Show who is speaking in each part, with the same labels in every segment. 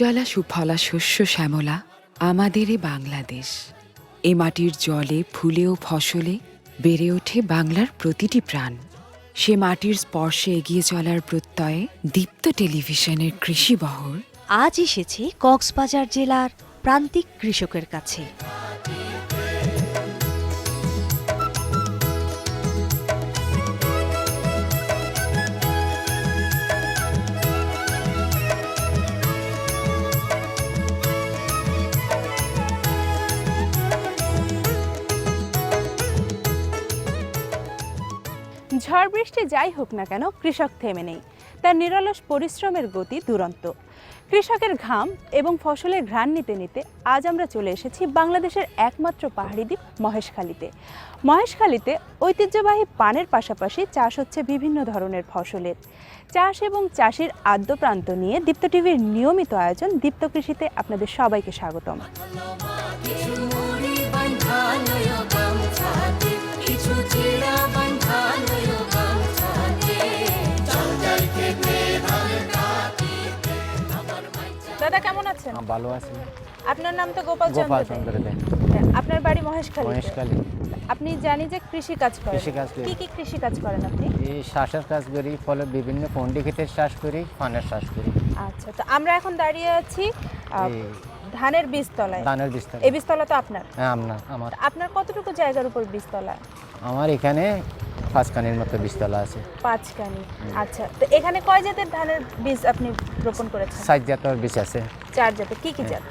Speaker 1: সুজলা সুফলা শস্য শ্যামলা, আমাদেরই বাংলাদেশ। এ মাটির জলে, ফুলে ও ফসলে বেড়ে ওঠে বাংলার প্রতিটি প্রাণ। সে মাটির স্পর্শে এগিয়ে চলার প্রত্যয়ে দীপ্ত টেলিভিশনের কৃষি বহর
Speaker 2: আজ এসেছে কক্সবাজার জেলার প্রান্তিক কৃষকের কাছে।
Speaker 3: বৃষ্টি যাই হোক না কেন কৃষক থেমে নেই। তার নিরলস পরিশ্রমের গতি দুরন্ত। কৃষকের ঘাম এবং ফসলের ঘ্রাণ নিতে নিতে আজ আমরা চলে এসেছি বাংলাদেশের একমাত্র পাহাড়ি দ্বীপ মহেশখালীতে। মহেশখালীতে ঐতিহ্যবাহী পানের পাশাপাশি চাষ হচ্ছে বিভিন্ন ধরনের ফসলের। চাষ এবং চাষির আদ্যপ্রান্ত নিয়ে দীপ্ত টিভির নিয়মিত আয়োজন দীপ্ত কৃষিতে আপনাদের সবাইকে স্বাগতম। দাদা কেমন আছেন?
Speaker 4: হ্যাঁ, ভালো আছি।
Speaker 3: আপনার নাম তো গোপাল
Speaker 4: গোপাল
Speaker 3: চন্দ্র
Speaker 4: দে।
Speaker 3: আপনার বাড়ি মহেশখালী।
Speaker 4: মহেশকালী
Speaker 3: আপনি জানি যে কৃষি কাজ করেন।
Speaker 4: কৃষিকাজ করি।
Speaker 3: কি কি কৃষি কাজ করেন আপনি?
Speaker 4: এই শ্বাসের কাজ করি ফলে বিভিন্ন পন্ডি ক্ষেতের চাষ করি পানের চাষ করি।
Speaker 3: আচ্ছা তো আমরা এখন দাঁড়িয়ে আছি ধানের বীজতলায়।
Speaker 4: ধানের বিস্তার
Speaker 3: এই বীজতলা তো আপনার?
Speaker 4: হ্যাঁ আপনার। আমার
Speaker 3: আপনার কতটুকু জায়গার উপর বীজতলা?
Speaker 4: আমার এখানে পাঁচখানির মতো বীজতলা আছে।
Speaker 3: পাঁচখানি আচ্ছা। তো এখানে কয় জাতের ধানের বীজ আপনি রোপণ করেছেন?
Speaker 4: সাইজ জাতের বীজ আছে।
Speaker 3: চার জাতের কি কি জাত?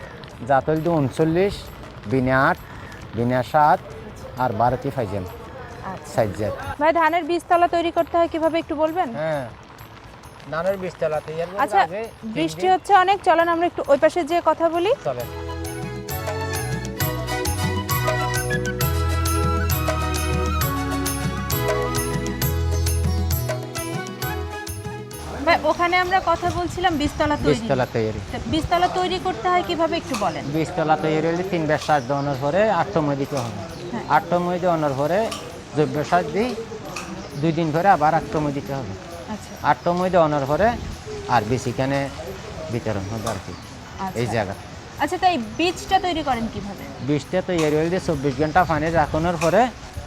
Speaker 4: জাত হল উনচল্লিশ বিনে আট বিনে সাত আর ভারতী ফাইজেন।
Speaker 3: আচ্ছা।
Speaker 4: সাইজ জাত।
Speaker 3: ভাই ধানের বীজতলা তৈরি করতে হয় কীভাবে একটু বলবেন?
Speaker 4: হ্যাঁ। ধানের বীজতলা তৈরি
Speaker 3: আচ্ছা বৃষ্টি হচ্ছে অনেক চলেন আমরা একটু ওই পাশে যে কথা বলি।
Speaker 4: চলে
Speaker 3: ভাই ওখানে আমরা কথা বলছিলাম বীজতলা তৈরি।
Speaker 4: বীজতলা তৈরি।
Speaker 3: বীজতলা তৈরি করতে হয় কীভাবে একটু বলেন?
Speaker 4: বীজতলা তৈরি হলে তিন বেশ দেওয়ানোর পরে আটটময় দিতে হবে।
Speaker 3: হ্যাঁ।
Speaker 4: আটটময় দেওয়ানোর পরে জৈব সার দিই দুই দিন ধরে আবার আটটময় দিতে হবে।
Speaker 3: আচ্ছা।
Speaker 4: আটটময় দেওয়ানোর পরে আর বেশিখানে বিতরণ হবে আর কি এই
Speaker 3: আচ্ছা।
Speaker 4: জায়গা।
Speaker 3: আচ্ছা তাই বীজটা তৈরি করেন কীভাবে?
Speaker 4: বীজটা তৈরি হলে চব্বিশ ঘণ্টা পানি রাখানোর পরে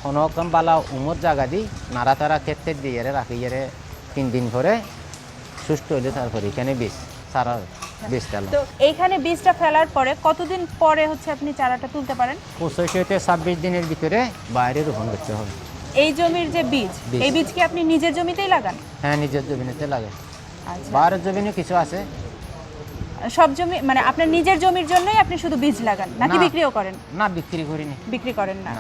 Speaker 4: কোনো রকম বালা উমর জায়গা দিই নাড়া তারা ক্ষেত্রে দিয়ে রাখি তিন দিন পরে সুস্থ হলে তারপরে এখানে বীজ সারা বীজ তেল
Speaker 3: তো এইখানে বীজটা ফেলার পরে কতদিন পরে হচ্ছে আপনি চারাটা তুলতে পারেন?
Speaker 4: পঁচিশ হতে ছাব্বিশ দিনের ভিতরে বাইরে রোপণ করতে হবে।
Speaker 3: এই জমির যে বীজ। এই বীজ কি আপনি নিজের জমিতেই লাগান?
Speaker 4: হ্যাঁ নিজের জমিনেতে লাগে
Speaker 3: আচ্ছা।
Speaker 4: বাইরের জমিনে কিছু আছে?
Speaker 3: সব জমি মানে আপনার নিজের জমির জন্যই আপনি শুধু বীজ লাগান নাকি বিক্রিও করেন?
Speaker 4: না বিক্রি করিনি।
Speaker 3: বিক্রি করেন না।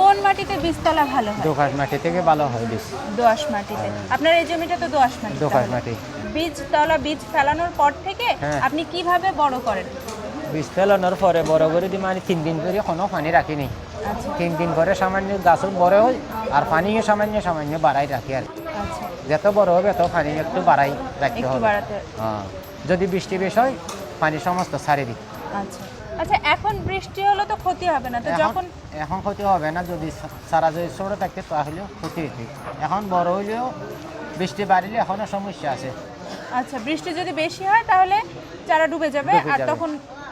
Speaker 3: কোন মাটিতে বীজতলা ভালো হয়?
Speaker 4: দোকাশ মাটি থেকে ভালো হয় বীজ।
Speaker 3: দোআঁশ মাটিতে। আপনার এই জমিটা তো দোআঁশ মাটি
Speaker 4: দোকাশ মাটি।
Speaker 3: বীজতলা বীজ ফেলানোর পর থেকে
Speaker 4: হ্যাঁ।
Speaker 3: আপনি কীভাবে বড় করেন?
Speaker 4: বীজ ফেলানোর পরে বড় করে দিই মানে তিন দিন ধরে কোনো পানি রাখিনি।
Speaker 3: আচ্ছা।
Speaker 4: তিন দিন পরে সামান্য গাছও বড় হয় আর পানিও সামান্য সামান্য বাড়াই রাখি আর।
Speaker 3: আচ্ছা।
Speaker 4: যত বড় হবে তত পানি একটু বাড়াই রাখতে
Speaker 3: একটু
Speaker 4: হবে।
Speaker 3: বাড়াতে
Speaker 4: হ্যাঁ। যদি বৃষ্টি বেশ হয় পানি সমস্ত ছাড়ে দিই।
Speaker 3: আচ্ছা। আচ্ছা এখন বৃষ্টি হলো তো ক্ষতি হবে না তো যখন
Speaker 4: এখন ক্ষতি হবে না যদি সারা যদি ছোট থাকে তাহলেও ক্ষতি হইতে এখন বড় হইলেও বৃষ্টি বাড়িলে এখনও সমস্যা আছে।
Speaker 3: আচ্ছা বৃষ্টি যদি বেশি হয় তাহলে চারা ডুবে যাবে আর তখন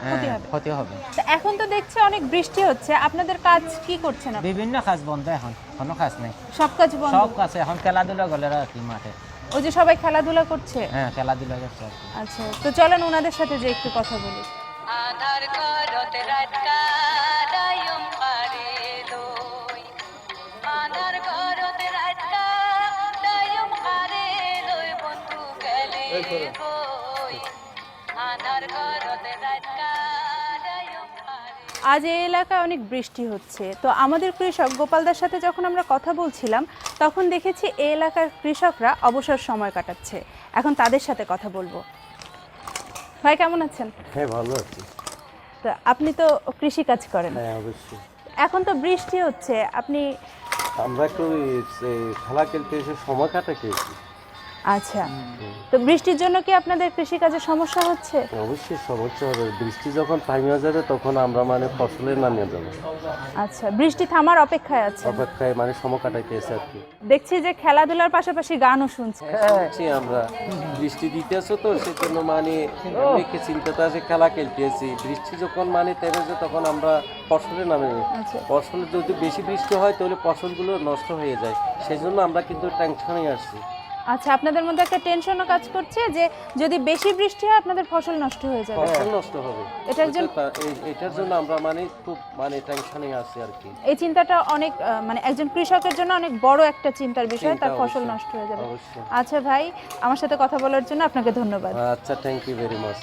Speaker 3: ক্ষতি
Speaker 4: হ্যাঁ
Speaker 3: হবে।
Speaker 4: ক্ষতি হবে।
Speaker 3: তো এখন তো দেখছি অনেক বৃষ্টি হচ্ছে আপনাদের কাজ কি করছেন আপনি?
Speaker 4: বিভিন্ন কাজ বন্ধ এখন কোনো কাজ নেই।
Speaker 3: সব কাজ বন্ধ?
Speaker 4: সব কাছে এখন খেলাধুলা গেলে আর কি মাঠে।
Speaker 3: ওই যে সবাই খেলাধুলা করছে?
Speaker 4: হ্যাঁ খেলাধুলা করছে
Speaker 3: আচ্ছা তো চলেন ওনাদের সাথে যে একটু কথা বলি।
Speaker 5: আধার ঘরত রাত কাটায়ম পারে লই আধার ঘরত রাত কাটায়ম পারে লই বন্ধু গেলে বই আধার ঘরত রাত কাটায়ম
Speaker 3: আজ এই এলাকায় অনেক বৃষ্টি হচ্ছে। তো আমাদের কৃষক গোপালদার সাথে যখন আমরা কথা বলছিলাম তখন দেখেছি এই এলাকার কৃষকরা অবসর সময় কাটাচ্ছে। এখন তাদের সাথে কথা বলব। ভাই কেমন আছেন?
Speaker 6: হ্যাঁ ভালো আছি।
Speaker 3: তো আপনি তো কৃষি কাজ করেন।
Speaker 6: হ্যাঁ অবশ্যই।
Speaker 3: এখন তো বৃষ্টি হচ্ছে আপনি
Speaker 6: আমরা একটু খেলা খেলতে এসে সময় কাটাতে
Speaker 3: আচ্ছা। তো বৃষ্টির জন্য কি আপনাদের কৃষিকাজে সমস্যা হচ্ছে?
Speaker 6: অবশ্যই সমস্যা হবে। বৃষ্টি যখন থামিয়ে যাবে তখন আমরা মানে ফসলে নামিয়ে যাব
Speaker 3: আচ্ছা বৃষ্টি থামার অপেক্ষায় আছে
Speaker 6: অপেক্ষায় মানে সময় কাটাইতেছে আর কি।
Speaker 3: দেখছি যে খেলাধুলার পাশাপাশি গানও শুনছে।
Speaker 6: শুনছি আমরা। বৃষ্টি দিতেছে তো সেজন্য মানে অনেকে চিন্তাতে আছে খেলা খেলতেছি। বৃষ্টি যখন মানে তেমেছে তখন আমরা ফসলে নামে।
Speaker 3: আচ্ছা।
Speaker 6: যদি বেশি বৃষ্টি হয় তাহলে ফসলগুলো নষ্ট হয়ে যায়। সেই জন্য আমরা কিন্তু টেনশনে আসছি
Speaker 3: আচ্ছা আপনাদের মধ্যে একটা টেনশনও কাজ করছে যে যদি বেশি বৃষ্টি হয় আপনাদের ফসল নষ্ট হয়ে যাবে।
Speaker 6: ফসল নষ্ট হবে।
Speaker 3: এটা একজন-
Speaker 6: এই- এটার জন্য আমরা মানে খুব মানে টেনশনে আছি আর কি।
Speaker 3: এই চিন্তাটা অনেক মানে একজন কৃষকের জন্য অনেক বড় একটা চিন্তার বিষয় তার ফসল নষ্ট হয়ে যাবে। আচ্ছা ভাই আমার সাথে কথা বলার জন্য আপনাকে ধন্যবাদ।
Speaker 6: আচ্ছা থ্যাংক ইউ ভেরি মাচ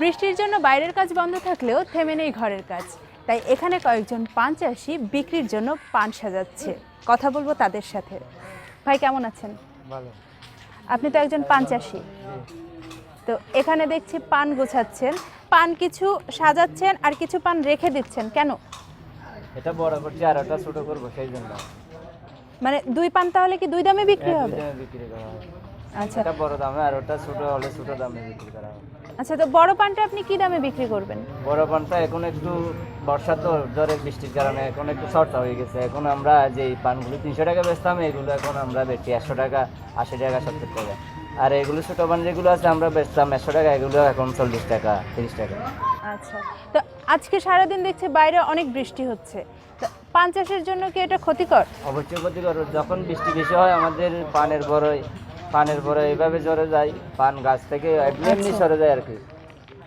Speaker 3: বৃষ্টির জন্য বাইরের কাজ বন্ধ থাকলেও থেমে নেই ঘরের কাজ। তাই এখানে কয়েকজন পান চাষি বিক্রির জন্য পান সাজাচ্ছে। কথা বলব তাদের সাথে। ভাই কেমন আছেন?
Speaker 7: ভালো।
Speaker 3: আপনি তো একজন পান চাষি। তো এখানে দেখছি পান গোছাচ্ছেন। পান কিছু সাজাচ্ছেন আর কিছু পান রেখে দিচ্ছেন। কেন?
Speaker 7: এটা বড় করছি আর ছোট করব সেই জন্য।
Speaker 3: মানে দুই পান তাহলে কি দুই দামে বিক্রি
Speaker 7: হ্যাঁ,
Speaker 3: হবে?
Speaker 7: বিক্রি করা হবে।
Speaker 3: আচ্ছা।
Speaker 7: এটা বড় দামে আর ওটা ছোট হলে ছোট দামে বিক্রি করা হবে
Speaker 3: আচ্ছা তো বড় পানটা আপনি কি দামে বিক্রি করবেন?
Speaker 7: বড় পানটা এখন একটু বর্ষা তো জ্বরের বৃষ্টির কারণে এখন একটু শর্টটা হয়ে গেছে। এখন আমরা যে পানগুলো তিনশো টাকা বেচতাম এগুলো এখন আমরা বেচি একশো টাকা আশি টাকা সত্তর টাকা। আর এগুলো ছোটো পান যেগুলো আছে আমরা বেচতাম একশো টাকা এগুলো এখন চল্লিশ টাকা তিরিশ টাকা।
Speaker 3: আচ্ছা। তো আজকে সারাদিন দেখছি বাইরে অনেক বৃষ্টি হচ্ছে। পান চাষের জন্য কি এটা ক্ষতিকর?
Speaker 7: অবশ্যই ক্ষতিকর। যখন বৃষ্টি বেশি হয় আমাদের পানের বড়ই পানের পরে এইভাবে ঝরে যায় পান গাছ থেকে এমনি এমনি সরে যায় আর কি।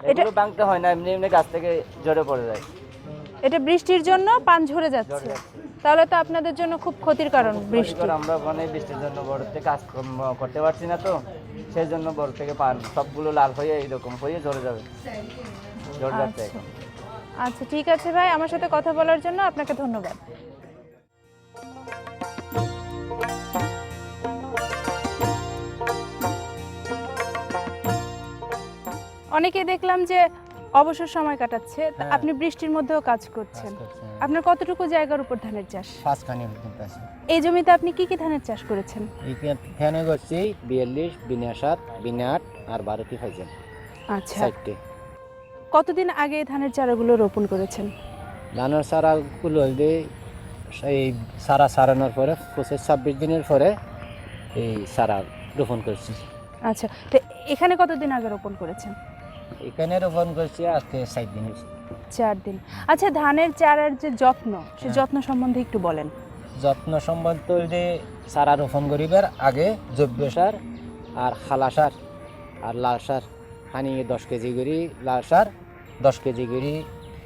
Speaker 7: এগুলো ভাঙতে হয় না এমনি এমনি গাছ থেকে ঝরে পড়ে যায়।
Speaker 3: এটা বৃষ্টির জন্য পান ঝরে যাচ্ছে। তাহলে তো আপনাদের জন্য খুব ক্ষতির কারণ বৃষ্টি।
Speaker 7: আমরা মানে বৃষ্টির জন্য বড় থেকে কাজকর্ম করতে পারছি না তো। সেই জন্য বড় থেকে পান সবগুলো লাল হয়ে এইরকম হয়ে ঝরে যাবে। ঝরে যাচ্ছে
Speaker 3: আচ্ছা।
Speaker 7: এখন।
Speaker 3: আচ্ছা ঠিক আছে ভাই আমার সাথে কথা বলার জন্য আপনাকে ধন্যবাদ। অনেকে দেখলাম যে অবসর সময় কাটাচ্ছে
Speaker 4: হ্যাঁ।
Speaker 3: আপনি বৃষ্টির মধ্যেও কাজ করছেন। আপনার কতটুকু জায়গার উপর ধানের চাষ? এই জমিতে আপনি কি কি ধানের চাষ করেছেন?
Speaker 4: এখানে করছি বিয়াল্লিশ বিনা সাত বিনা আট আর বারোটি ফাইজেন
Speaker 3: আচ্ছা। কতদিন আগে ধানের চারাগুলো রোপণ করেছেন?
Speaker 4: ধানের হইলে এই সারা সারানোর পরে পঁচিশ ছাব্বিশ দিনের পরে এই সারা রোপণ করছি।
Speaker 3: আচ্ছা তো এখানে কতদিন আগে রোপণ করেছেন?
Speaker 4: এখানে রোপণ করছি আজকে সাত দিন
Speaker 3: চার দিন। আচ্ছা ধানের চারার যে যত্ন সে
Speaker 4: হ্যাঁ।
Speaker 3: যত্ন সম্বন্ধে একটু বলেন।
Speaker 4: যত্ন সম্বন্ধ যে সারা রোপণ করিবার আগে জৈব সার আর খালা সার আর লাল সার। হানি দশ কেজি করে লাল সার দশ কেজি করে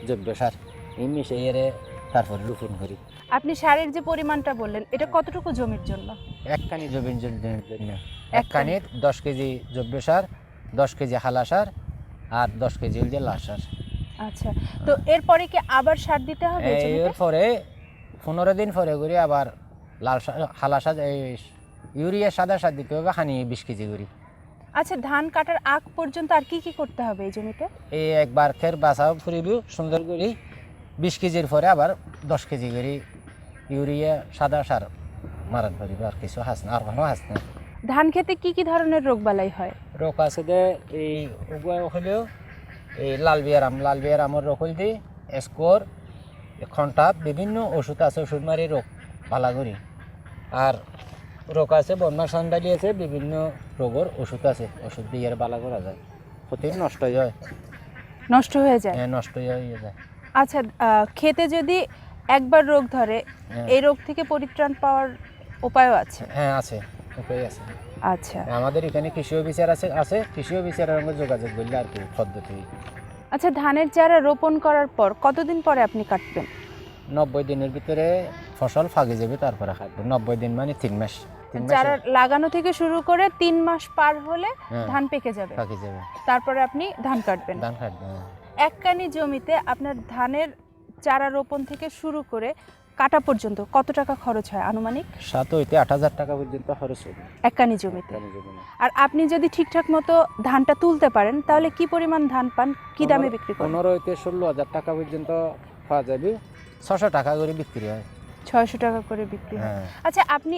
Speaker 4: জৈব সার। এই মিশিয়ে তারপর রোপণ করি।
Speaker 3: আপনি সারের যে পরিমাণটা বললেন এটা কতটুকু জমির জন্য?
Speaker 4: একখানি জমির জন্য।
Speaker 3: একখানি।
Speaker 4: একখানির দশ কেজি জৈব সার দশ কেজি হালা সার আর দশ কেজি হল যে লাল সার
Speaker 3: আচ্ছা তো এরপরে কি আবার সার দিতে হবে এই জমিতে?
Speaker 4: এর পরে পনেরো দিন পরে করে আবার লাল সার হালা সার এই ইউরিয়া সাদা সার দিতে হবে হানি বিশ কেজি করে।
Speaker 3: আচ্ছা ধান কাটার আগ পর্যন্ত আর কি কি করতে হবে এই জমিতে?
Speaker 4: এই একবার ফের বাসাও ফুরিব সুন্দর করে। বিশ কেজির পরে আবার দশ কেজি করে ইউরিয়া সাদা সার মারান পারিব আর কিছু হাস না আর কোনো হাস না।
Speaker 3: ধান খেতে কি কি ধরনের রোগবালাই হয়?
Speaker 4: রোগ আছে দে এই উগুয়া হলেও এই লাল বিয়ারাম লাল বিয়ারামের রোগ হইল দি স্কোর খন্টা বিভিন্ন ওষুধ আছে ওষুধ মারি রোগ ভালা করি আর রোগ আছে বন্যা সান্ডালি আছে বিভিন্ন রোগের ওষুধ আছে ওষুধ দিয়ে বালা করা যায়। ক্ষতি নষ্ট হয়ে। যায়
Speaker 3: নষ্ট হয়ে যায়?
Speaker 4: হ্যাঁ, নষ্ট হয়ে যায়।
Speaker 3: আচ্ছা খেতে যদি একবার রোগ ধরে
Speaker 4: হ্যাঁ।
Speaker 3: এই রোগ থেকে পরিত্রাণ পাওয়ার উপায়ও আছে?
Speaker 4: হ্যাঁ আছে। উপায় আছে।
Speaker 3: আচ্ছা।
Speaker 4: আমাদের এখানে কৃষি অফিসার আছে আছে কৃষি অফিসারের সঙ্গে যোগাযোগ করলে আর কি পদ্ধতি।
Speaker 3: আচ্ছা ধানের চারা রোপণ করার পর কতদিন পরে আপনি কাটবেন?
Speaker 4: নব্বই দিনের ভিতরে ফসল ফাগে যাবে তারপরে খাটবে নব্বই দিন মানে তিন মাস
Speaker 3: চারা লাগানো থেকে শুরু করে তিন মাস পার হলে
Speaker 4: হ্যাঁ।
Speaker 3: ধান পেকে যাবে।
Speaker 4: ফাঁকে যাবে।
Speaker 3: তারপরে আপনি ধান কাটবেন।
Speaker 4: ধান কাটবে হ্যাঁ।
Speaker 3: এককানি জমিতে আপনার ধানের চারা রোপণ থেকে শুরু করে কাটা পর্যন্ত কত টাকা খরচ হয় আনুমানিক?
Speaker 4: সাত হইতে আট হাজার টাকা পর্যন্ত খরচ হবে।
Speaker 3: এককানি জমিতে। আর আপনি যদি ঠিকঠাক মতো ধানটা তুলতে পারেন তাহলে কি পরিমাণ ধান পান? কি দামে বিক্রি করেন?
Speaker 4: পনেরো হইতে ষোলো হাজার টাকা পর্যন্ত পাওয়া যাবে। ছশো টাকা করে বিক্রি হয়।
Speaker 3: ছয়শো টাকা করে বিক্রি হয়।
Speaker 4: হ্যাঁ।
Speaker 3: আচ্ছা আপনি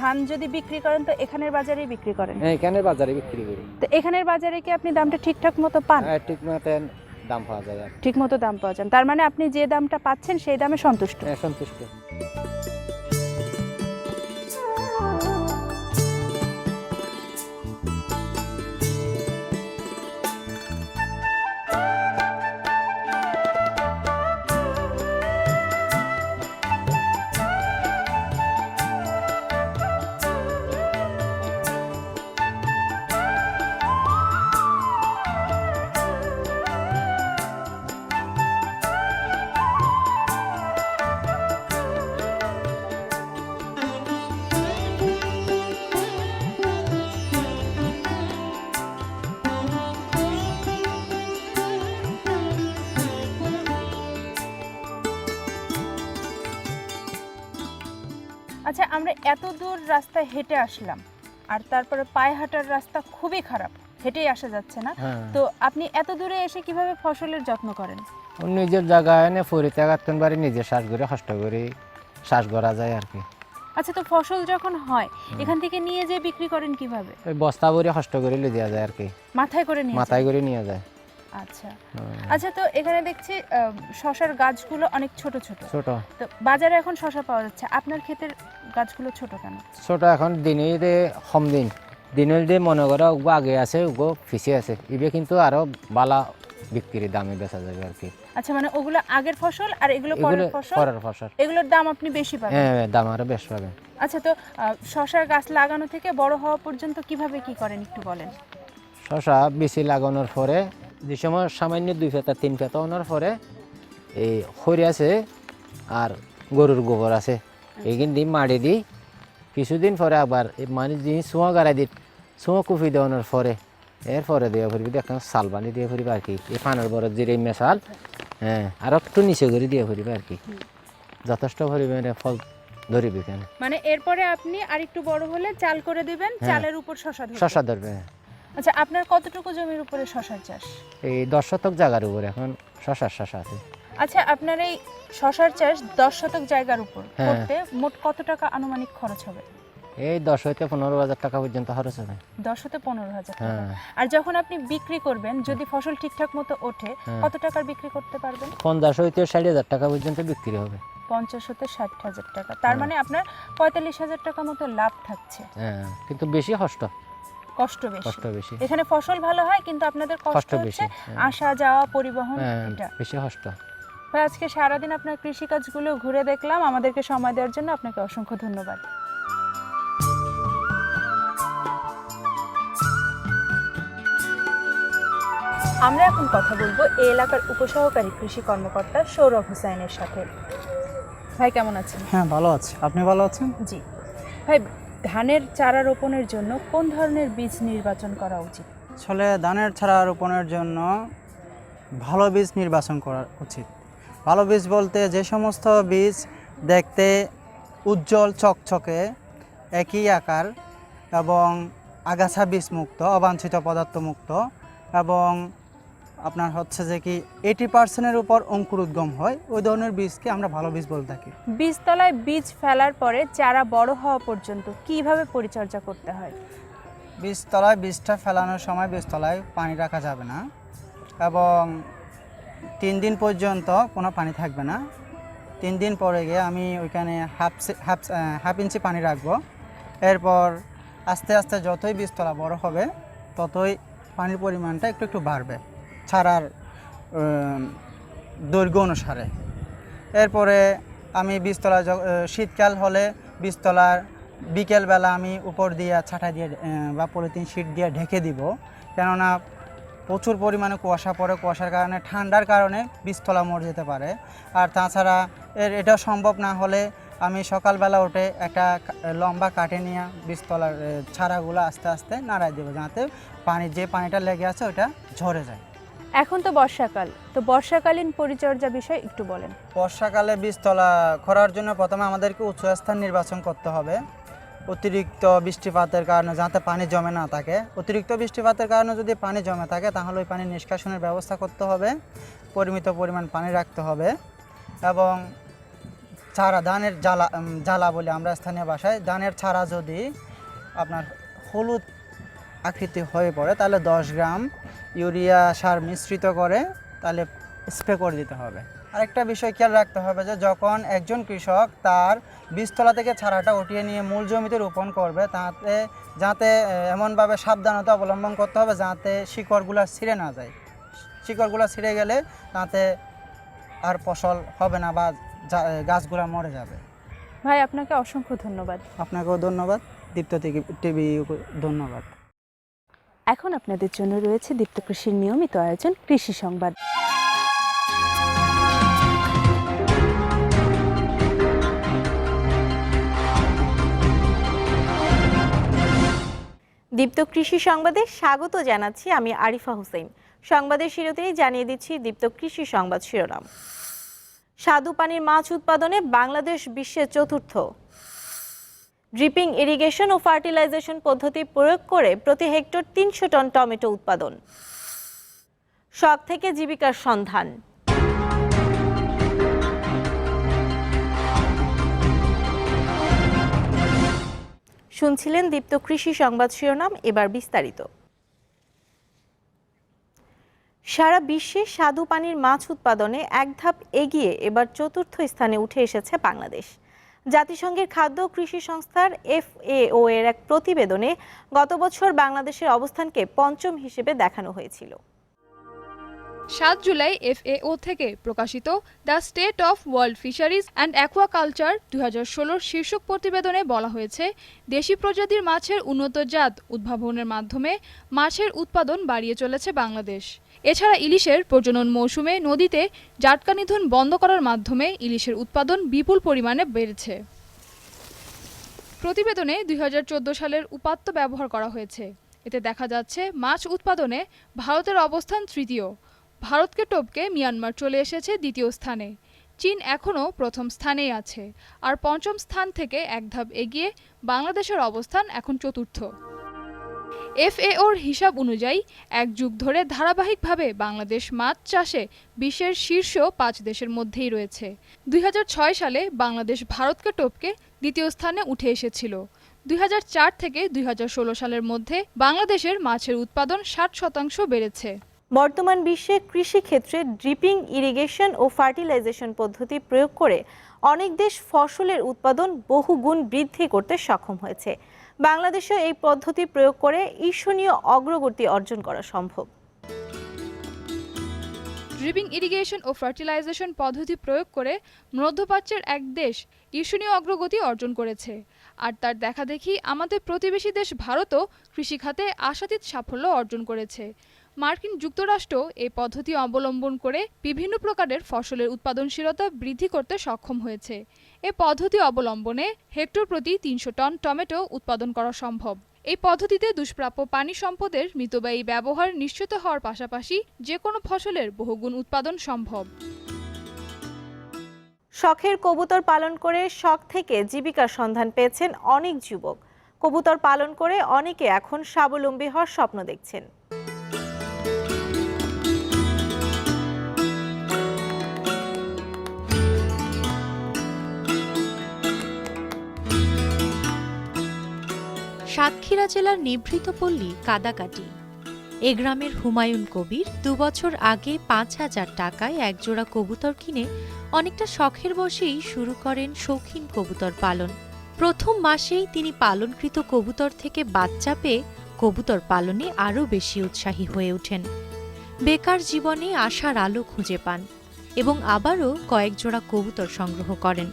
Speaker 3: ধান যদি বিক্রি করেন তো এখানের বাজারেই বিক্রি করেন?
Speaker 4: হ্যাঁ, এখানে বাজারে বিক্রি করি।
Speaker 3: তো এখানের বাজারে কি আপনি দামটা ঠিকঠাক মতো পান?
Speaker 4: হ্যাঁ, ঠিক মতন দাম পাওয়া যায় আর
Speaker 3: ঠিক মতো দাম পাওয়া যান তার মানে আপনি যে দামটা পাচ্ছেন সেই দামে সন্তুষ্ট।
Speaker 4: হ্যাঁ, সন্তুষ্ট।
Speaker 3: এত দূর রাস্তায় হেঁটে আসলাম। আর তারপরে পায়ে হাঁটার রাস্তা খুবই খারাপ হেঁটেই আসা যাচ্ছে না।
Speaker 4: হ্যাঁ।
Speaker 3: তো আপনি এত দূরে এসে কীভাবে ফসলের যত্ন করেন?
Speaker 4: নিজের জায়গায় এনে ফরিতে গাতন বাড়ি নিজে শ্বাস করে কষ্ট করে শ্বাস করা যায় আর কি।
Speaker 3: আচ্ছা তো ফসল যখন হয় এখান থেকে নিয়ে যেয়ে বিক্রি করেন কীভাবে?
Speaker 4: ওই বস্তা ভরে কষ্ট করে লিয়ে দেওয়া যায় আর কি।
Speaker 3: মাথায় করে নিয়ে
Speaker 4: মাথায় করে নিয়ে যায়।
Speaker 3: আচ্ছা।
Speaker 4: হ্যাঁ।
Speaker 3: আচ্ছা তো এখানে দেখছি শশার গাছগুলো অনেক ছোট ছোট।
Speaker 4: ছোট।
Speaker 3: তো বাজারে এখন শশা পাওয়া যাচ্ছে। আপনার ক্ষেতের গাছগুলো ছোট কেন?
Speaker 4: ছোট এখন দিনের দে কম দিন। দিনের দিয়ে মনে করো ওগো আগে আছে ওগো পিছিয়ে আছে। ইবে কিন্তু আরও বালা বিক্রির দামে বেচা যাবে আর কি।
Speaker 3: আচ্ছা মানে ওগুলো আগের ফসল আর এগুলো পরের ফসল?
Speaker 4: পরের ফসল।
Speaker 3: এগুলোর দাম আপনি বেশি পাবেন?
Speaker 4: হ্যাঁ দাম আরও বেশ পাবে
Speaker 3: আচ্ছা তো শশার গাছ লাগানো থেকে বড় হওয়া পর্যন্ত কীভাবে কি করেন একটু বলেন।
Speaker 4: শশা বেশি লাগানোর পরে যে সময় সামান্য দুই ফেতা তিন ফেতা ওনার পরে এই খড়ি আছে আর গরুর গোবর আছে। এইখান দিয়ে মাড়ি দিই কিছুদিন পরে আবার মানে জিনিস ছোঁয়া গাড়াই দিই ছোঁয়া কুফি দেওয়ানোর পরে এরপরে দেওয়া ফুরবি দেখলাম সাল বানি দিয়ে ফুরিবে আর কি। এই পানের বরফ যে মেশাল হ্যাঁ আর একটু নিচে করে দিয়ে ফুরিবে আর কি। যথেষ্ট পরিমাণে ফল ধরিবে কেন
Speaker 3: মানে এরপরে আপনি আর একটু বড় হলে চাল করে দিবেন
Speaker 4: হ্যাঁ।
Speaker 3: চালের উপর শশা ধরবে
Speaker 4: শশা ধরবে হ্যাঁ।
Speaker 3: আচ্ছা আপনার কতটুকু জমির উপরে শশার চাষ?
Speaker 4: এই দশ শতক জায়গার উপর এখন শশার শশা আছে।
Speaker 3: আচ্ছা আপনার এই শশার চাষ দশ শতক জায়গার উপর
Speaker 4: হ্যাঁ।
Speaker 3: করতে মোট কত টাকা আনুমানিক খরচ হবে?
Speaker 4: এই দশ হইতে পনেরো হাজার টাকা পর্যন্ত খরচ হবে।
Speaker 3: দশ হতে পনেরো হাজার টাকা।
Speaker 4: হ্যাঁ।
Speaker 3: আর যখন আপনি বিক্রি করবেন যদি ফসল ঠিকঠাক মতো ওঠে
Speaker 4: হ্যাঁ।
Speaker 3: কত টাকার বিক্রি করতে পারবেন?
Speaker 4: পঞ্চাশ হইতে ষাট হাজার টাকা পর্যন্ত বিক্রি হবে।
Speaker 3: পঞ্চাশ হতে ষাট হাজার টাকা। তার। মানে আপনার পঁয়তাল্লিশ হাজার টাকা মতো লাভ থাকছে।
Speaker 4: হ্যাঁ কিন্তু বেশি কষ্ট।
Speaker 3: কষ্ট বেশি।
Speaker 4: কষ্ট বেশি।
Speaker 3: এখানে ফসল ভালো হয় কিন্তু আপনাদের কষ্ট
Speaker 4: বেশি হ্যাঁ।
Speaker 3: আসা যাওয়া পরিবহন
Speaker 4: হ্যাঁ
Speaker 3: এটা।
Speaker 4: বেশি কষ্ট।
Speaker 3: ভাই, আজকে সারাদিন আপনার কৃষিকাজগুলো ঘুরে দেখলাম আমাদেরকে সময় দেওয়ার জন্য আপনাকে অসংখ্য ধন্যবাদ। আমরা এখন কথা বলব এই এলাকার উপসহকারী কৃষি কর্মকর্তা সৌরভ হোসাইনের সাথে। ভাই কেমন আছেন?
Speaker 8: হ্যাঁ ভালো আছি। আপনি ভালো আছেন?
Speaker 3: জি। ভাই ধানের চারা রোপণের জন্য কোন ধরনের বীজ নির্বাচন করা উচিত?
Speaker 8: আসলে ধানের চারা রোপণের জন্য ভালো বীজ নির্বাচন করা উচিত। ভালো বীজ বলতে যে সমস্ত বীজ দেখতে উজ্জ্বল, চকচকে, একই আকার এবং আগাছা বীজ মুক্ত অবাঞ্ছিত পদার্থ মুক্ত এবং আপনার হচ্ছে যে কি এইটি পার্সেন্টের উপর অঙ্কুর উদ্গম হয় ওই ধরনের বীজকে আমরা ভালো বীজ বলে থাকি।
Speaker 3: বীজতলায় বীজ ফেলার পরে চারা বড় হওয়া পর্যন্ত কীভাবে পরিচর্যা করতে হয়?
Speaker 8: বীজতলায় বীজটা ফেলানোর সময় বীজতলায় পানি রাখা যাবে না এবং তিন দিন পর্যন্ত কোনো পানি থাকবে না। তিন দিন পরে গিয়ে আমি ওইখানে হাফ হাফ হাফ ইঞ্চি পানি রাখব। এরপর আস্তে আস্তে যতই বীজতলা বড় হবে ততই পানির পরিমাণটা একটু একটু বাড়বে। ছাড়ার দৈর্ঘ্য অনুসারে। এরপরে আমি বীজতলা শীতকাল হলে বীজতলার বিকেলবেলা আমি উপর দিয়ে ছাটা দিয়ে বা পলিথিন শিট দিয়ে ঢেকে দিব। কেননা প্রচুর পরিমাণে কুয়াশা পড়ে, কুয়াশার কারণে, ঠান্ডার কারণে বীজতলা মরে যেতে পারে। আর তাছাড়া এর, এটা সম্ভব না হলে আমি সকালবেলা উঠে একটা লম্বা কাটে নিয়ে বীজতলার ছাড়াগুলো আস্তে আস্তে নাড়াই দেবো, যাতে পানি, যে পানিটা লেগে আছে ওটা ঝরে যায়।
Speaker 3: এখন তো বর্ষাকাল, তো বর্ষাকালীন পরিচর্যা বিষয় একটু বলেন।
Speaker 8: বর্ষাকালে বীজতলা করার জন্য প্রথমে আমাদেরকে উঁচু স্থান নির্বাচন করতে হবে। অতিরিক্ত বৃষ্টিপাতের কারণে যাতে পানি জমে না থাকে। অতিরিক্ত বৃষ্টিপাতের কারণে যদি পানি জমে থাকে, তাহলে ওই পানি নিষ্কাশনের ব্যবস্থা করতে হবে। পরিমিত পরিমাণ পানি রাখতে হবে এবং চারা, ধানের জ্বালা জ্বালা বলি আমরা স্থানীয় ভাষায়, ধানের ছাড়া যদি আপনার হলুদ আকৃতি হয়ে পড়ে তাহলে দশ গ্রাম ইউরিয়া সার মিশ্রিত করে তাহলে স্প্রে করে দিতে হবে। আরেকটা বিষয় খেয়াল রাখতে হবে যে যখন একজন কৃষক তার বীজতলা থেকে চারাটা উঠিয়ে নিয়ে মূল জমিতে রোপণ করবে তাতে যাতে এমনভাবে সাবধানতা অবলম্বন করতে হবে যাতে শিকড়গুলো ছিঁড়ে না যায়। শিকড়গুলো ছিঁড়ে গেলে তাতে আর ফসল হবে না বা গাছগুলো মরে যাবে।
Speaker 3: ভাই আপনাকে অসংখ্য ধন্যবাদ।
Speaker 8: আপনাকেও ধন্যবাদ। দীপ্ত টিভি ধন্যবাদ।
Speaker 3: এখন আপনাদের জন্য রয়েছে দীপ্ত কৃষির নিয়মিত আয়োজন কৃষি সংবাদ।
Speaker 9: দীপ্ত কৃষি সংবাদে স্বাগত জানাচ্ছি আমি আরিফা হোসেন। সংবাদের শুরুতেই জানিয়ে দিচ্ছি দীপ্ত কৃষি সংবাদ শিরোনাম। স্বাদু পানির মাছ উৎপাদনে বাংলাদেশ বিশ্বের চতুর্থ। ড্রিপিং, ইরিগেশন ও ফার্টিলাইজেশন পদ্ধতি প্রয়োগ করে প্রতি হেক্টর তিনশো টন টমেটো উৎপাদন। শখ থেকে জীবিকার সন্ধান। শুনছিলেন দীপ্ত কৃষি সংবাদ শিরোনাম, এবার বিস্তারিত। সারা বিশ্বে স্বাদু পানির মাছ উৎপাদনে এক ধাপ এগিয়ে এবার চতুর্থ স্থানে উঠে এসেছে বাংলাদেশ। জাতিসংঘের খাদ্য ও কৃষি সংস্থার এফএও এর এক প্রতিবেদনে গত বছর বাংলাদেশের অবস্থানকে পঞ্চম হিসেবে দেখানো হয়েছিল।
Speaker 10: সাত জুলাই এফএও থেকে প্রকাশিত the state of world fisheries and aquaculture দু হাজার শীর্ষক প্রতিবেদনে বলা হয়েছে, দেশি প্রজাতির মাছের উন্নত জাত উদ্ভাবনের মাধ্যমে মাছের উৎপাদন বাড়িয়ে চলেছে বাংলাদেশ। এছাড়া ইলিশের প্রজনন মৌসুমে নদীতে জাটকা নিধন বন্ধ করার মাধ্যমে ইলিশের উৎপাদন বিপুল পরিমাণে বেড়েছে। প্রতিবেদনে দুই হাজার চোদ্দ সালের উপাত্ত ব্যবহার করা হয়েছে। এতে দেখা যাচ্ছে, মাছ উৎপাদনে ভারতের অবস্থান তৃতীয়। ভারতকে টপকে মিয়ানমার চলে এসেছে দ্বিতীয় স্থানে। চীন এখনও প্রথম স্থানেই আছে। আর পঞ্চম স্থান থেকে এক ধাপ এগিয়ে বাংলাদেশের অবস্থান এখন চতুর্থ। এফএওর হিসাব অনুযায়ী এক যুগ ধরে ধারাবাহিকভাবে বাংলাদেশ মাছ চাষে বিশ্বের শীর্ষ পাঁচ দেশের মধ্যেই রয়েছে। দুই হাজার ছয় সালে বাংলাদেশ ভারতকে টপকে দ্বিতীয় স্থানে উঠে এসেছিল। দুই হাজার চার থেকে দুই হাজার ষোলো সালের মধ্যে বাংলাদেশের মাছের উৎপাদন ষাট শতাংশ বেড়েছে।
Speaker 9: বর্তমান বিশ্বে কৃষিক্ষেত্রে ড্রিপিং, ইরিগেশন ও ফার্টিলাইজেশন পদ্ধতি প্রয়োগ করে অনেক দেশ ফসলের উৎপাদন বহুগুণ বৃদ্ধি করতে সক্ষম হয়েছে। বাংলাদেশেও এই পদ্ধতি প্রয়োগ করে ঈর্ষণীয় অগ্রগতি অর্জন করা সম্ভব।
Speaker 10: ড্রিপিং ইরিগেশন ও ফার্টিলাইজেশন পদ্ধতি প্রয়োগ করে মধ্যপ্রাচ্যের এক দেশ ঈর্ষণীয় অগ্রগতি অর্জন করেছে। আর তার দেখাদেখি আমাদের প্রতিবেশী দেশ ভারতও কৃষিখাতে আশাতীত সাফল্য অর্জন করেছে। মার্কিন যুক্তরাষ্ট্র এই পদ্ধতি অবলম্বন করে বিভিন্ন প্রকারের ফসলের উৎপাদনশীলতা বৃদ্ধি করতে সক্ষম হয়েছে। এ পদ্ধতি অবলম্বনে হেক্টর প্রতি তিনশো টন টমেটো উৎপাদন করা সম্ভব। এই পদ্ধতিতে দুষ্প্রাপ্য পানি সম্পদের মিতব্যয়ী ব্যবহার নিশ্চিত হওয়ার পাশাপাশি যে কোনো ফসলের বহুগুণ উৎপাদন সম্ভব।
Speaker 9: শখের কবুতর পালন করে শখ থেকে জীবিকার সন্ধান পেয়েছেন অনেক যুবক। কবুতর পালন করে অনেকে এখন স্বাবলম্বী হওয়ার স্বপ্ন দেখছেন।
Speaker 2: সাতক্ষীরা জেলার নিভৃত পল্লী কাদাকাটি। এ গ্রামের হুমায়ুন কবির দুবছর আগে পাঁচ হাজার টাকায় একজোড়া কবুতর কিনে অনেকটা শখের বসেই শুরু করেন শৌখিন কবুতর পালন। প্রথম মাসেই তিনি পালনকৃত কবুতর থেকে বাচ্চা পেয়ে কবুতর পালনে আরও বেশি উৎসাহী হয়ে ওঠেন। বেকার জীবনে আশার আলো খুঁজে পান এবং আবারও কয়েক জোড়া কবুতর সংগ্রহ করেন।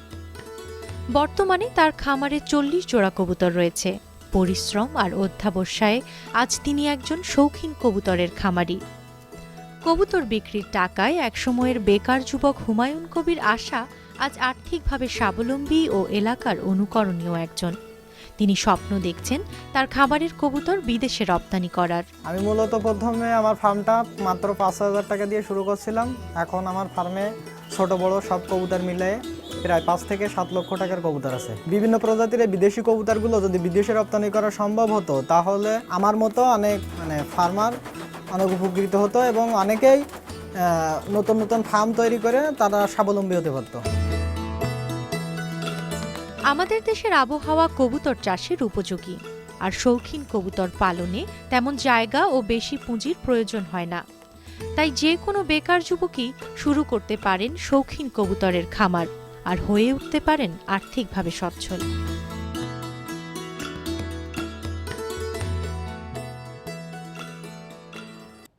Speaker 2: বর্তমানে তার খামারে চল্লিশ জোড়া কবুতর রয়েছে। পরিশ্রম আর অধ্যাবসায়ে আজ তিনি একজন শৌখিন কবুতরের খামারি। কবুতর বিক্রির টাকায় একসময়ের বেকার যুবক হুমায়ুন কবির আশা আজ আর্থিকভাবে স্বাবলম্বী ও এলাকার অনুকরণীয় একজন। তিনি স্বপ্ন দেখছেন তার খাবারের কবুতর বিদেশে রপ্তানি করার।
Speaker 11: আমি মূলত প্রথমে আমার ফার্মটা মাত্র পাঁচ হাজার টাকা দিয়ে শুরু করছিলাম। এখন আমার ফার্মে ছোট বড় সব কবুতর মিলে প্রায় পাঁচ থেকে সাত লক্ষ টাকার কবুতর আছে। বিভিন্ন প্রজাতির বিদেশি কবুতরগুলো যদি বিদেশে রপ্তানি করা সম্ভব হতো, তাহলে আমার মতো অনেক মানে ফার্মার অনেক উপকৃত হতো এবং অনেকেই নতুন নতুন ফার্ম তৈরি করে তারা স্বাবলম্বী হতে পারতো।
Speaker 2: আমাদের দেশের আবহাওয়া কবুতর চাষের উপযোগী আর শৌখিন কবুতর পালনে তেমন জায়গা ও বেশি পুঁজির প্রয়োজন হয় না। তাই যে কোনো বেকার যুবকই শুরু করতে পারেন শৌখিন কবুতরের খামার। আর হয়ে উঠতে পারেন আর্থিকভাবে সচ্ছল।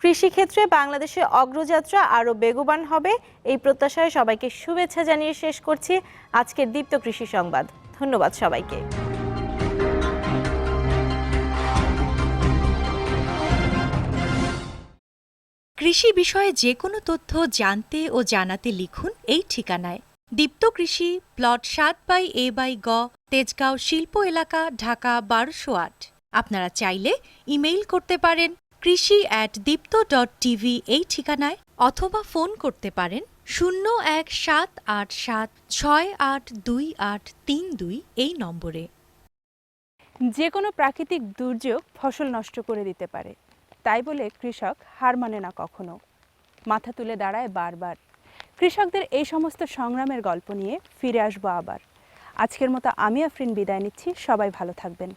Speaker 9: কৃষিক্ষেত্রে বাংলাদেশের অগ্রযাত্রা আরও বেগবান হবে এই প্রত্যাশায় সবাইকে শুভেচ্ছা জানিয়ে শেষ করছি আজকের দীপ্ত কৃষি সংবাদ। ধন্যবাদ সবাইকে।
Speaker 2: কৃষি বিষয়ে যে কোনো তথ্য জানতে ও জানাতে লিখুন এই ঠিকানায়। দীপ্ত কৃষি, প্লট সাত বাই এ বাই গ, তেজগাঁও শিল্প এলাকা, ঢাকা বারোশো আট। আপনারা চাইলে ইমেইল করতে পারেন কৃষি অ্যাট দীপ্ত ডট টিভি এই ঠিকানায় অথবা ফোন করতে পারেন শূন্য এক সাত আট সাত ছয় আট দুই আট তিন দুই এই নম্বরে।
Speaker 3: যে কোনো প্রাকৃতিক দুর্যোগ ফসল নষ্ট করে দিতে পারে। তাই বলে কৃষক হার মানে না কখনো। মাথা তুলে দাঁড়ায় বারবার। কৃষকদের এই সমস্ত সংগ্রামের গল্প নিয়ে ফিরে আসব আবার। আজকের মতো আমি আফরিন বিদায় নিচ্ছি, সবাই ভালো থাকবেন।